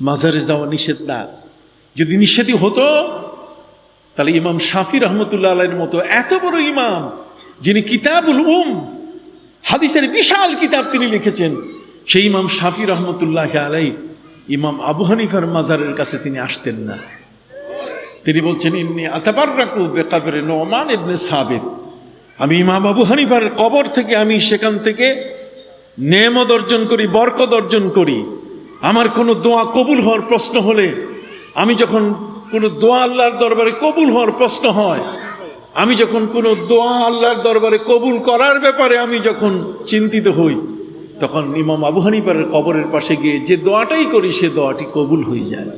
মাজারে যাওয়া নিষেধ না। যদি নিষেধই হতো, তাহলে ইমাম শাফি রহমতুল্লাহ আলাইয়ের মতো এত বড় ইমাম, যিনি কিতাবুল উম, হাদিসের বিশাল কিতাব তিনি লিখেছেন, সেই ইমাম শাফি রহমতুল্লাহ আলাই ইমাম আবু হানিফার মাজারের কাছে তিনি আসতেন না। তিনি বলছেন, ইন্নি আতাবার রাকু বেকাবের নোমান ইবনে সাবেদ আমি ইমাম আবু হানিফার কবর থেকে আমি সেখান থেকে নেমদ অর্জন করি, বরকত অর্জন করি। আমার কোনো দোয়া কবুল হওয়ার প্রশ্ন হলে, আমি যখন কোনো দোয়া আল্লাহর দরবারে কবুল হওয়ার প্রশ্ন হয়, আমি যখন কোনো দোয়া আল্লাহর দরবারে কবুল করার ব্যাপারে আমি যখন চিন্তিত হই, তখন ইমাম আবু হানিফার কবরের পাশে গিয়ে যে দোয়াটাই করি, সে দোয়াটি কবুল হয়ে যায়।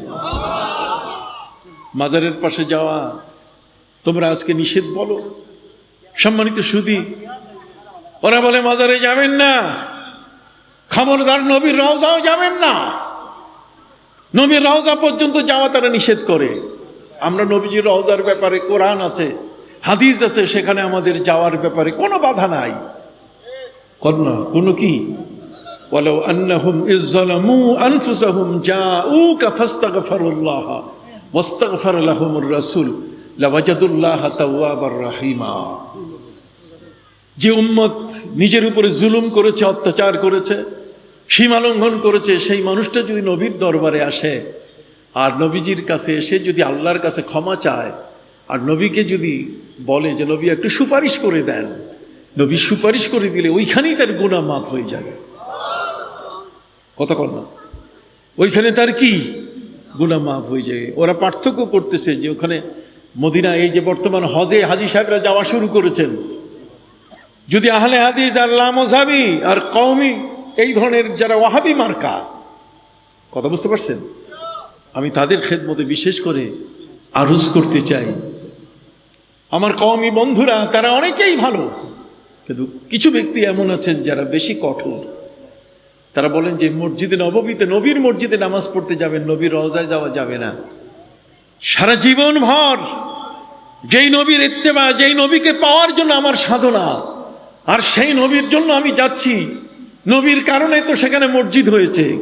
মাজারের পাশে যাওয়া, তোমরা আজকে নিষেধ বলো। সম্মানিত সুদী, ওরা বলে, মাজারে যাবেন না। খবরদার নবীর রওজাও যাবেন না। নবীর রওজা পর্যন্ত যাওয়া তারা নিষেধ করে। আমরা নবীজির রওজার ব্যাপারে কোরআন আছে, হাদিস আছে, সেখানে আমাদের যাওয়ার ব্যাপারে কোনো বাধা নাই। কন্যা, কোনো কি? যে উম্মত নিজের উপরে জুলুম করেছে, অত্যাচার করেছে সীমালঙ্ঘন করেছে, সেই মানুষটা যদি নবীর দরবারে আসে, আর নবীজির কাছে এসে যদি আল্লাহর কাছে ক্ষমা চায়, আর নবীকে যদি বলে যে, নবী, একটু সুপারিশ করে দেন। নবী সুপারিশ করে দিলে ওইখানেই তার গুণা মাফ হয়ে যাবে। কথা কর না। ওইখানে তার কি গুণা মাফ হয়ে যায় ওরা পার্থক্য করতেছে যে, ওখানে মদিনা, এই যে বর্তমান হজে হাজি সাহেবরা যাওয়া শুরু করেছেন। যদি আহলে হাদিস আর লামোজাবি আর কওমি এই ধরনের যারা ওয়াহাবি মার্কা, কথা বুঝতে পারছেন? আমি তাদের খেদমতে বিশেষ করে আরজ করতে চাই। আমার কওমি বন্ধুরা, তারা অনেকেই ভালো, কিন্তু কিছু ব্যক্তি এমন আছেন যারা বেশি কঠোর। তারা বলেন যে, মসজিদে নববীতে নবীর মসজিদে নামাজ পড়তে যাবেন, নবীর রজায় যাওয়া যাবে না। সারা জীবন ভর, যেই নবীর ইত্তেবা, যেই নবীকে পাওয়ার জন্য আমার সাধনা, আর সেই নবীর জন্য আমি যাচ্ছি নবীর কারণে তো সেখানে মসজিদ হয়েছে।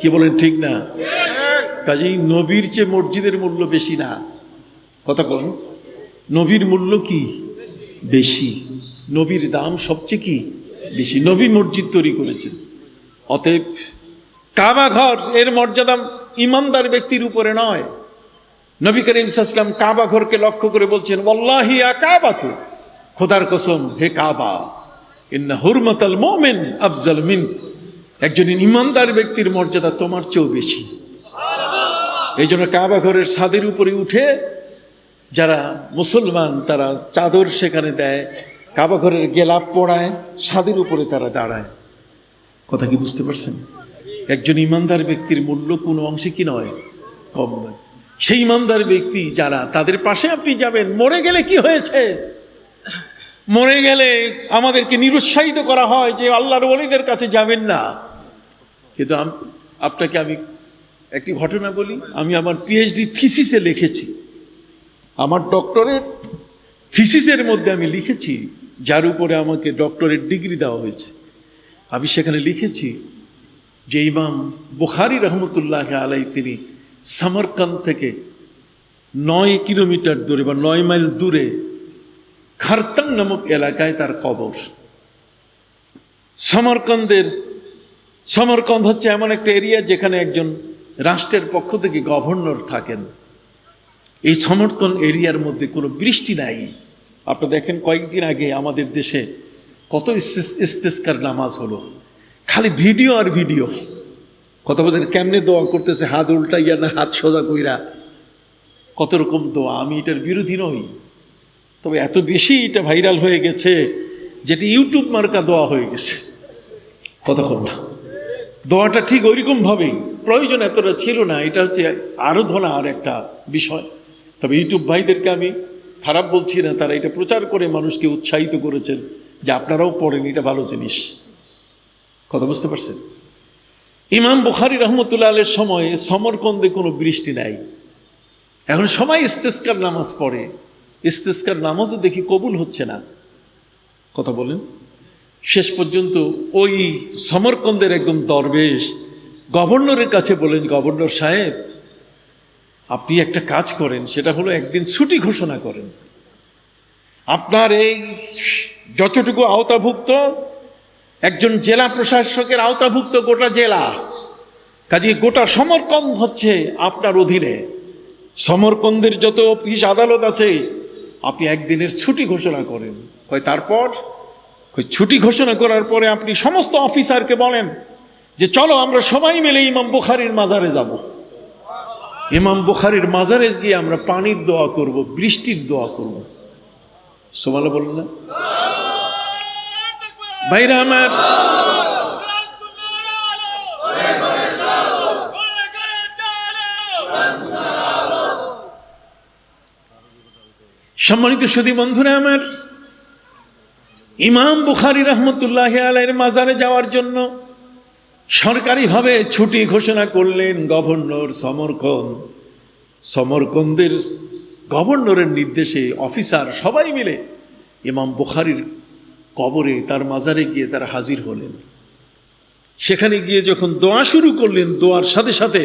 কি বলেন, ঠিক না? কাজেই নবীর চেয়ে মসজিদের মূল্য বেশি না। কথা বলুন। নবীর মূল্য কি? বেশি। নবীর দাম সবচেয়ে কি? বেশি। নবী মসজিদ তৈরি করেছেন। অতএব কাবা ঘর, এর মর্যাদা ইমানদার ব্যক্তির উপরে নয়। নবী করিম সাল্লাম কাবা ঘরকে লক্ষ্য করে বলছেন ওল্লাহি কাবা তো খোদার কসম, হে কাবা। ইন্না হুরমতাল মোমেন আফজাল মিন। একজন ইমানদার ব্যক্তির মর্যাদা তোমার চেয়েও বেশি। এই জন্য কাবা ঘরের ছাদের উপরে উঠে যারা মুসলমান, তারা চাদর সেখানে দেয়, কাবা ঘরের গেলাপ পড়ায়, ছাদের উপরে তারা দাঁড়ায়। কথা কি বুঝতে পারছেন? একজন ইমানদার ব্যক্তির মূল্য কোনো অংশে কি নয়? কম নয়। সেই ইমানদার ব্যক্তি, যারা তাদের পাশে আপনি যাবেন, মরে গেলে কি হয়েছে? মরে গেলে আমাদেরকে নিরুৎসাহিত করা হয় যে আল্লাহর ওলিদের কাছে যাবেন না। কিন্তু আপনাকে আমি একটি ঘটনা বলি। আমি আমার পিএইচডি থিসিসে লিখেছি। আমার ডক্টরেট থিসিসের মধ্যে আমি লিখেছি, যার উপরে আমাকে ডক্টরেট ডিগ্রি দেওয়া হয়েছে। আমি সেখানে লিখেছি যে ইমাম বুখারি রহমতুল্লাহ আলাই তিনি সামরকান থেকে নয় কিলোমিটার দূরে বা নয় মাইল দূরে খারতাং নামক এলাকায় তার কবর। সমরকন্দের, সমরকন্দ হচ্ছে এমন একটা এরিয়া যেখানে একজন রাষ্ট্রের পক্ষ থেকে গভর্নর থাকেন। এই সমর্থন এরিয়ার মধ্যে কোনো বৃষ্টি নাই। আপনি দেখেন কয়েকদিন আগে আমাদের দেশে কত ইস্তেস্কার নামাজ হলো। খালি ভিডিও আর ভিডিও। কত বছর কেমনে দোয়া করতেছে, হাত উল্টাইয়া না হাত সোজা কইরা? কত রকম দোয়া। আমি এটার বিরোধী নই। তবে এত বেশি এটা ভাইরাল হয়ে গেছে যেটি ইউটিউব মার্কা দোয়া হয়ে গেছে। কতক্ষণ না। দোয়াটা ঠিক ওইরকম ভাবেই প্রয়োজন এতটা ছিল না, এটা হচ্ছে আরাধনা আর একটা বিষয়। তবে ইউটিউব ভাইদেরকে আমি খারাপ বলছি না, তারা এটা প্রচার করে মানুষকে উৎসাহিত করেছেন যে আপনারাও পড়েন, এটা ভালো জিনিস। কথা বুঝতে পারছেন? ইমাম বুখারি রহমতুল্লাহ আলের সময় সমরকন্দে কোনো বৃষ্টি নাই। এখন সবাই ইস্তেস্কার নামাজ পড়ে। ইস্তেস্কার নামাজও দেখি কবুল হচ্ছে না। কথা বলেন। শেষ পর্যন্ত ওই সমরকন্দের একদম দরবেশ গভর্নরের কাছে বলেন, গভর্নর সাহেব, আপনি একটা কাজ করেন, সেটা হলো একদিন ছুটি ঘোষণা করেন। আপনার এই যতটুকু আওতাভুক্ত, একজন জেলা প্রশাসকের আওতাভুক্ত গোটা জেলা কাজে গোটা সমরকন্দ হচ্ছে আপনার অধীনে। সমরকন্দের যত অফিস, আদালত আছে আপনি একদিনের ছুটি ঘোষণা করেন। হয় তারপর? ছুটি ঘোষণা করার পরে আপনি সমস্ত অফিসারকে বলেন যে, চলো, আমরা সবাই মিলে ইমাম বুখারির মাজারে যাব। ইমাম বুখারির মাজারে গিয়ে আমরা পানির দোয়া করব, বৃষ্টির দোয়া করব। সোমালা বললেন না। বাইরে আমার সম্মানিত সুদী বন্ধুরা আমার, ইমাম বুখারি রহমতুল্লাহ আলাইয়ের মাজারে যাওয়ার জন্য সরকারিভাবে ছুটি ঘোষণা করলেন গভর্নর সমরকন সমরকন্দের গভর্নরের নির্দেশে অফিসার সবাই মিলে ইমাম বুখারির কবরে তার মাজারে গিয়ে তারা হাজির হলেন। সেখানে গিয়ে যখন দোয়া শুরু করলেন, দোয়ার সাথে সাথে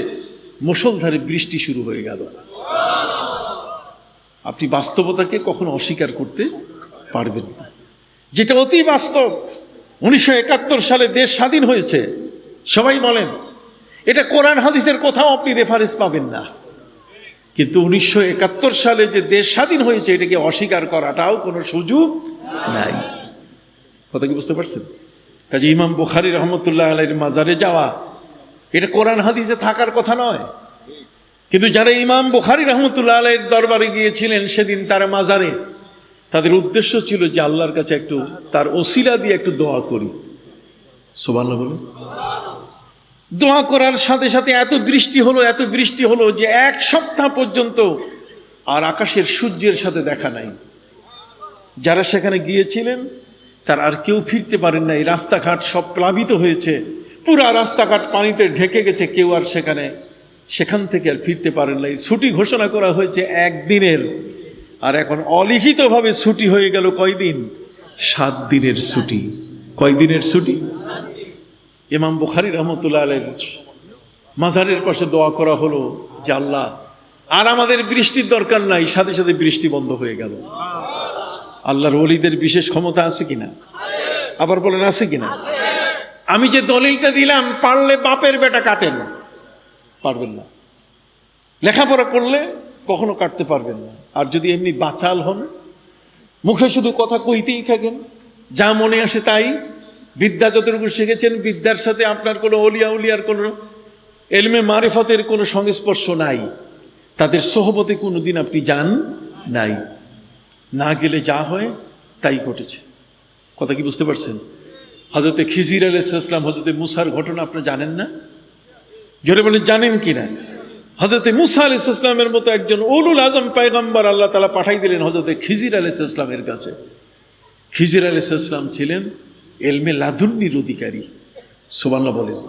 মুসলধারে বৃষ্টি শুরু হয়ে গেল। আপনি বাস্তবতাকে কখনো অস্বীকার করতে পারবেন না। যেটা অতি বাস্তব, উনিশশো একাত্তর সালে দেশ স্বাধীন হয়েছে। সবাই বলেন, এটা কোরআন হাদিসের কোথাও আপনি রেফারেন্স পাবেন না। কিন্তু উনিশশো একাত্তর সালে যে দেশ স্বাধীন হয়েছে, এটাকে অস্বীকার করাটাও কোনো সুযোগ নাই। কথা কি বুঝতে পারছেন? কাজে ইমাম বুখারি রহমতুল্লাহ আলাইয়ের মাজারে যাওয়া, এটা কোরআন হাদিসে থাকার কথা নয়। কিন্তু যারা ইমাম বুখারি রহমতুল্লাহ আলাইয়ের দরবারে গিয়েছিলেন সেদিন তারা মাজারে, তাদের উদ্দেশ্য ছিল যে আল্লাহর কাছে একটু, তার ওসিলা দিয়ে একটু দোয়া করি। সোবান বলুন। দোয়া করার সাথে সাথে এত বৃষ্টি হলো, এত বৃষ্টি হলো যে এক সপ্তাহ পর্যন্ত আর আকাশের সূর্যের সাথে দেখা নাই। যারা সেখানে গিয়েছিলেন, তার আর কেউ ফিরতে পারেন নাই। রাস্তাঘাট সব প্লাবিত হয়েছে। পুরা রাস্তাঘাট পানিতে ঢেকে গেছে, কেউ আর সেখানে সেখান থেকে আর ফিরতে পারেন নাই ছুটি ঘোষণা করা হয়েছে একদিনের। আর এখন অলিখিতভাবে ছুটি হয়ে গেল কয়দিন? সাত দিনের ছুটি। কয়দিনের ছুটি? ইমাম বুখারি রহমতুল্লাহ আলের মাজারের পাশে দোয়া করা হলো যে, আল্লাহ, আর আমাদের বৃষ্টির দরকার নাই, সাথে সাথে বৃষ্টি বন্ধ হয়ে গেল। আল্লাহর ওলিদের বিশেষ ক্ষমতা আছে কিনা? আবার বলেন, আছে কিনা? আমি যে দলিলটা দিলাম, পারলে বাপের বেটা কাটেন। পারবেন না। লেখাপড়া করলে কখনো কাটতে পারবেন না। আর যদি এমনি বাচাল হন, মুখে শুধু কথা কইতেই থাকেন, যা মনে আসে তাই। বিদ্যা যতটুকু শিখেছেন, বিদ্যার সাথে আপনার কোনো অলিয়া উলিয়ার কোনো এলমে মারিফতের কোনো সংস্পর্শ নাই। তাদের সহবতে কোনো দিন আপনি যান নাই। না গেলে যা হয়, তাই ঘটেছে। কথা কি বুঝতে পারছেন? হজরতে খিজির আলাইসালাম হজরতে মুসার ঘটনা আপনি জানেন না? জোরে বলে জানেন কি না হজরতে মুসা আলি ইসলামের মতো একজন উলুল আজম পায়গম্বর আল্লাহ তালা পাঠাই দিলেন হজরতে খিজির আলি ইসলামের কাছে। খিজির আলি ইসলাম ছিলেন এলমে লাদুন্নির অধিকারী। সোবাল্লা বলেন।